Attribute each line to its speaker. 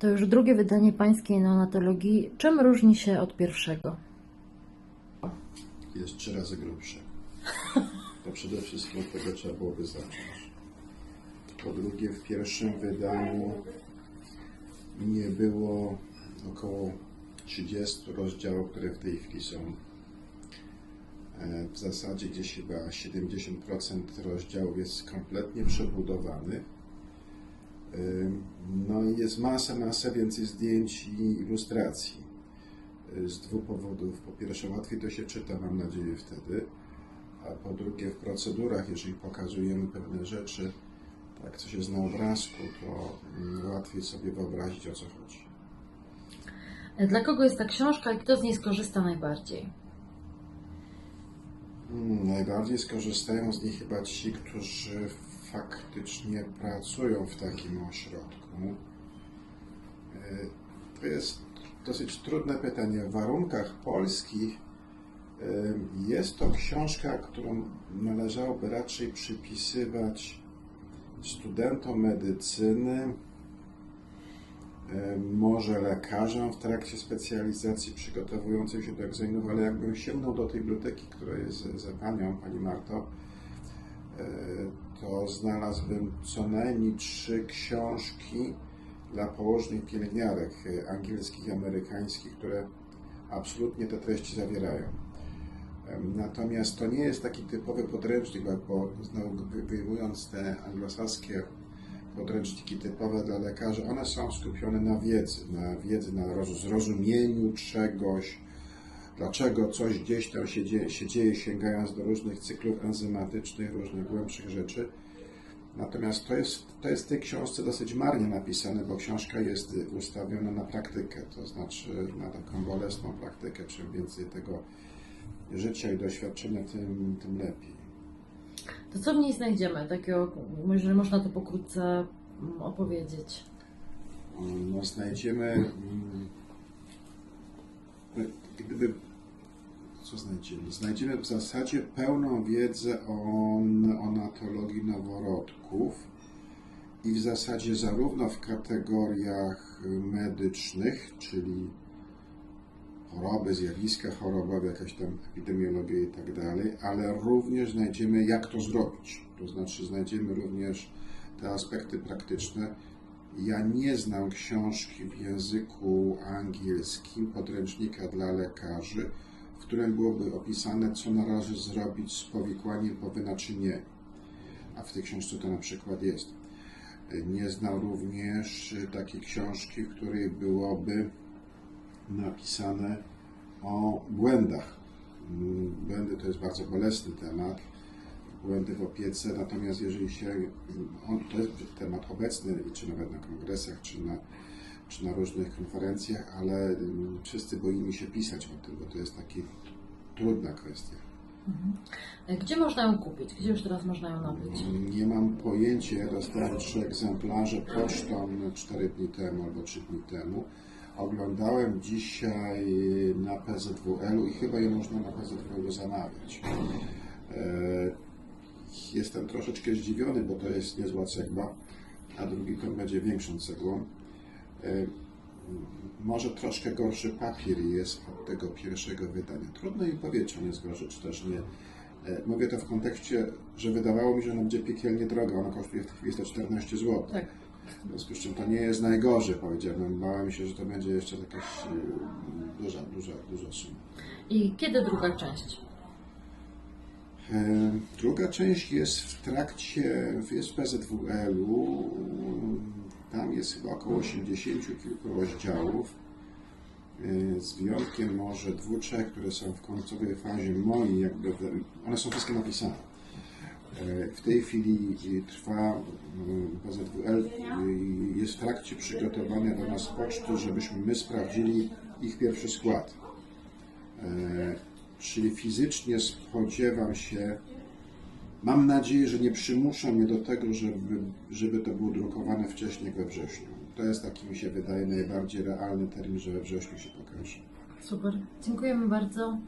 Speaker 1: To już drugie wydanie pańskiej neonatologii. Czym różni się od pierwszego?
Speaker 2: jest trzy razy grubszy. To przede wszystkim od tego trzeba byłoby zacząć. Po drugie, w pierwszym wydaniu nie było około 30 rozdziałów, które w tej chwili są. E, W zasadzie gdzieś chyba 70% rozdziałów jest kompletnie przebudowany. No i jest masa, masa więcej zdjęć i ilustracji z dwóch powodów. Po pierwsze, łatwiej to się czyta, mam nadzieję, wtedy. A po drugie, w procedurach, jeżeli pokazujemy pewne rzeczy, tak, coś jest na obrazku, to mm, łatwiej sobie wyobrazić, o co chodzi.
Speaker 1: Dla kogo jest ta książka i kto z niej skorzysta najbardziej?
Speaker 2: Mm, Najbardziej skorzystają z niej chyba ci, którzy faktycznie pracują w takim ośrodku. E, To jest dosyć trudne pytanie. W warunkach polskich e, jest to książka, którą należałoby raczej przypisywać studentom medycyny, e, może lekarzom w trakcie specjalizacji przygotowujących się do egzaminów, ale jakbym sięgnął do tej biblioteki, która jest za panią, pani Marto, to znalazłbym co najmniej trzy książki dla położnych pielęgniarek angielskich i amerykańskich, które absolutnie te treści zawierają. Natomiast to nie jest taki typowy podręcznik, bo- znowu wy- wyjmując te anglosaskie podręczniki typowe dla lekarzy, one są skupione na wiedzy, na wiedzy, na roz- zrozumieniu czegoś, dlaczego coś gdzieś tam się dzieje, się dzieje, sięgając do różnych cyklów enzymatycznych, różnych głębszych rzeczy. Natomiast to jest, to jest w tej książce dosyć marnie napisane, bo książka jest ustawiona na praktykę, to znaczy na taką bolesną praktykę. Czym więcej tego życia i doświadczenia, tym, tym lepiej.
Speaker 1: To co w niej znajdziemy takiego, jeżeli można to pokrótce mm, opowiedzieć?
Speaker 2: No, znajdziemy, mm, gdyby, co znajdziemy? Znajdziemy w zasadzie pełną wiedzę o neonatologii noworodków i w zasadzie zarówno w kategoriach medycznych, czyli choroby, zjawiska chorobowe, jakaś tam epidemiologia i tak dalej, ale również znajdziemy jak to zrobić. To znaczy znajdziemy również te aspekty praktyczne. Ja nie znam książki w języku angielskim, podręcznika dla lekarzy, w którym byłoby opisane, co należy zrobić z powikłaniem po wynaczynieniu. A w tej książce to na przykład jest. Nie znam również takiej książki, w której byłoby napisane o błędach. Mm, Błędy to jest bardzo bolesny temat, błędy w opiece, natomiast jeżeli się, on, to jest temat obecny, czy nawet na kongresach, czy na, czy na różnych konferencjach, ale mm, wszyscy boimy się pisać o tym, bo to jest taka trudna kwestia.
Speaker 1: Gdzie można ją kupić? Gdzie już teraz można ją nabyć?
Speaker 2: Nie mam pojęcia, ja dostałem trzy egzemplarze pocztą 4 dni temu albo 3 dni temu. Oglądałem dzisiaj na PZWL-u i chyba je można na PZWL-u zamawiać. E, Jestem troszeczkę zdziwiony, bo to jest niezła cegła, a drugi tom będzie większą cegłą. E, Może troszkę gorszy papier jest od tego pierwszego wydania. Trudno mi powiedzieć, on jest gorszy, czy też nie. E, Mówię to w kontekście, że wydawało mi się, że ona będzie piekielnie droga. Ona kosztuje w tej chwili 114 zł.
Speaker 1: Tak.
Speaker 2: W związku z czym to nie jest najgorzej, powiedziałbym. Bałem się, że to będzie jeszcze jakaś e, duża, duża, duża suma.
Speaker 1: I kiedy druga część?
Speaker 2: Druga część jest w trakcie, jest w PZWL-u. Jest chyba około 80 kilku rozdziałów. Z wyjątkiem może dwóch, trzech, które są w końcowej fazie mojej, jakby one są wszystkie napisane. E, W tej chwili trwa mm, PZWL, jest w trakcie przygotowania do nas poczty, żebyśmy my sprawdzili ich pierwszy skład. E, Czyli fizycznie spodziewam się, mam nadzieję, że nie przymuszą mnie do tego, żeby, żeby to było drukowane wcześniej we wrześniu. To jest taki, mi się wydaje, najbardziej realny termin, że we wrześniu się pokaże.
Speaker 1: Super. Dziękujemy bardzo.